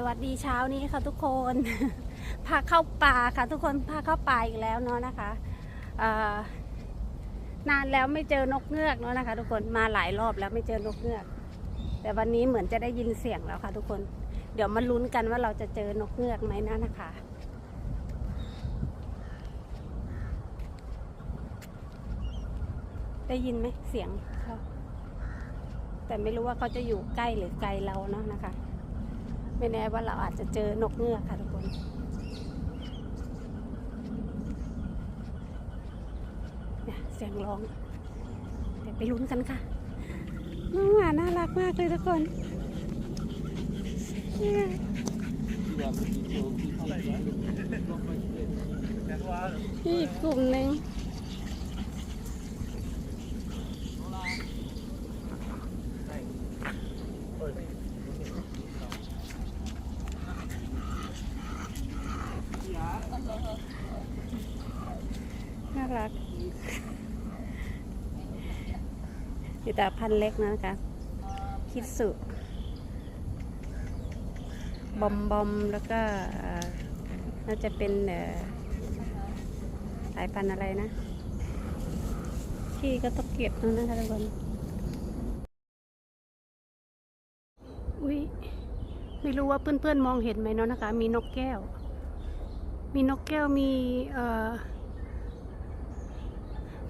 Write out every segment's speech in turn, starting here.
สวัสดีเช้านี้ค่ะทุกคน พาเข้าป่าค่ะ ทุกคนพาเข้าป่าอีกแล้วเนาะนะคะนานแล้วไม่เจอนกเงือกเนาะนะคะ ทุกคนมาหลายรอบแล้วไม่เจอนกเงือก แต่วันนี้เหมือนจะได้ยินเสียงแล้วค่ะ ทุกคน เดี๋ยวมาลุ้นกันว่าเราจะเจอนกเงือกไหมนะนะคะ ได้ยินไหมเสียงเขาแต่ไม่รู้ว่าเขาจะอยู่ใกล้หรือไกลเราเนาะนะคะ ไม่แน่ว่าเราอาจจะเจอนกเงือกค่ะทุกคนเนี่ยเสียงร้อง เดี๋ยวไปลุ้นกันค่ะน้องหมาน่ารักมากเลยทุกคนเนี่ยนี่อีกกลุ่มหนึ่ง น่ารักมีแต่พันเล็กนะคะ คิดสุบอมบอมแล้วก็น่าจะเป็นสายพันธุ์อะไรนะ ที่ก็ต้องเก็บตรงนั้นค่ะทุกคนอุ้ยไม่รู้ว่าเพื่อนๆมองเห็นไหมเนาะนะคะ มีนกแก้ว มีนกแก้วมีเอ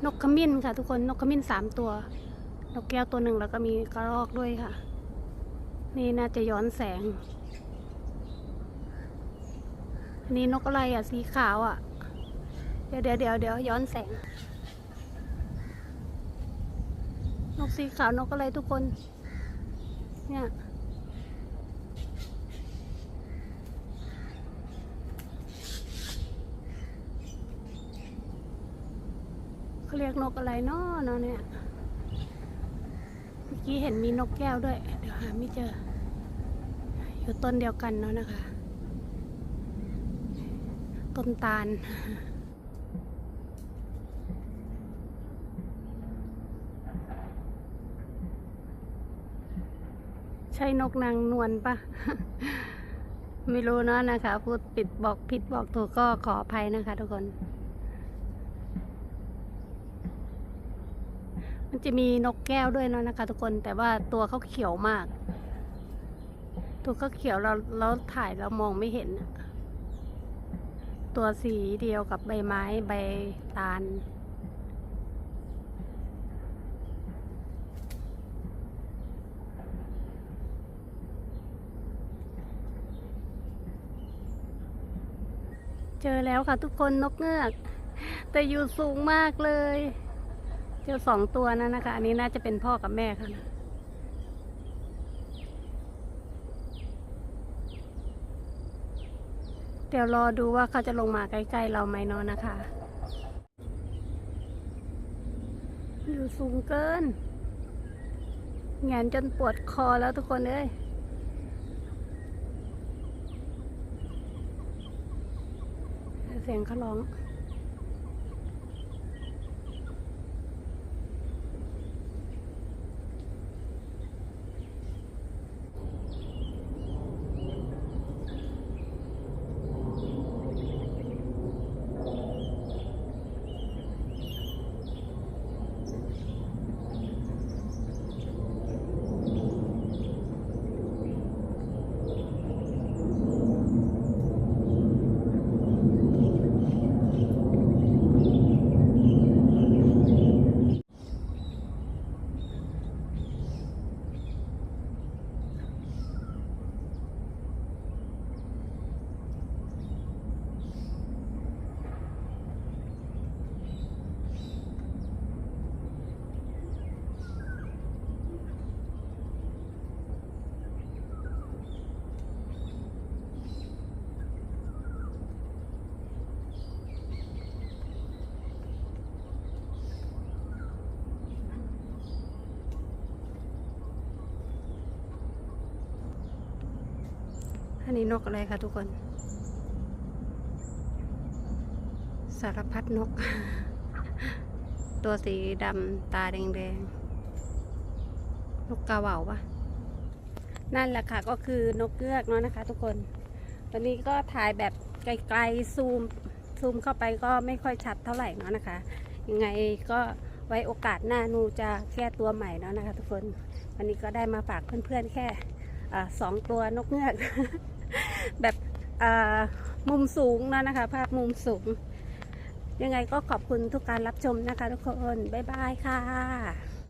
นกขมิ้นค่ะ ทุกคนนกขมิ้นสามตัว นกแก้วตัวหนึ่งแล้วก็มีกระรอกด้วยค่ะ นี่น่าจะย้อนแสงอันนี้นกอะไรอะสีขาวอะ เดี๋ยวเดี๋ยวเดี๋ยวเดี๋ยวย้อนแสง นกสีขาวนกอะไรทุกคน เนี่ย เรียกนกอะไรเนาะเนาะเนี่ยเมื่อกี้เห็นมีนกแก้วด้วย เดี๋ยวหาไม่เจอ อยู่ต้นเดียวกันเนาะนะคะ ต้นตาลใช่นกนางนวลปะไม่รู้เนาะนะคะ พูดปิดบอกผิดบอกถูกก็ขออภัยนะคะทุกคน มันจะมีนกแก้วด้วยเนาะนะคะ ทุกคนแต่ว่าตัวเขาเขียวมาก ตัวเขาเขียวเราเราถ่ายเรามองไม่เห็น ตัวสีเดียวกับใบไม้ใบตาลเจอแล้วค่ะทุกคนนกเงือก แต่อยู่สูงมากเลย จอสองตัวนะนนะคะ อันนี้น่าจะเป็นพ่อกับแม่ค่ะเดี๋ยวรอดูว่าเขาจะลงมาใกล้ๆเราไหมเนาะนะคะ อยู่สูงเกินแงนจนปวดคอแล้วทุกคนเอ้ยเสียงเขาร้อง อันนี้นกอะไรคะทุกคน สารพัดนก ตัวสีดำตาแดงๆ นกกาเหว่าปะนั่นแหละค่ะก็คือนกเงือกเนาะนะคะ ทุกคนตอนนี้ก็ถ่ายแบบไกลๆซูมซูมเข้าไปก็ไม่ค่อยชัดเท่าไหร่เนาะนะคะ ยังไงก็ไว้โอกาสหน้านูจะแก้ตัวใหม่เนาะนะคะ ทุกคน วันนี้ก็ได้มาฝากเพื่อนๆแค่อสองตัวนกเงือก แบบมุมสูงเนาะนะคะ ภาพมุมสูง ยังไงก็ขอบคุณทุกการรับชมนะคะทุกคน บ๊ายบายค่ะ